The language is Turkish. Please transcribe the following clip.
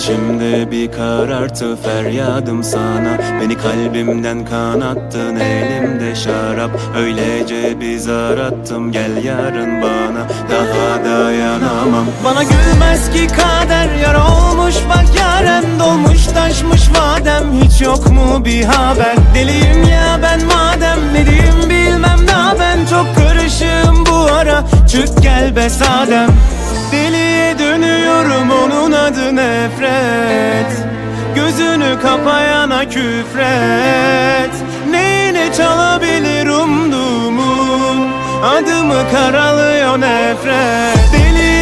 İçimde bir karartı feryadım sana. Beni kalbimden kanattın elimde şarap. Öylece bir zar attım gel yarın bana. Daha dayanamam. Bana gülmez ki kader Yar olmuş bak yaren Dolmuş taşmış vadem Hiç yok mu bir haber? Deliyim ya ben madem Ne diyeyim bilmem. Daha ben Çok karışığım bu ara. Çık gel be sadem onun adı nefret. Gözünü kapayana küfret. Neyine çalabilir umduğumun? Adımı karalıyor nefret. Deliye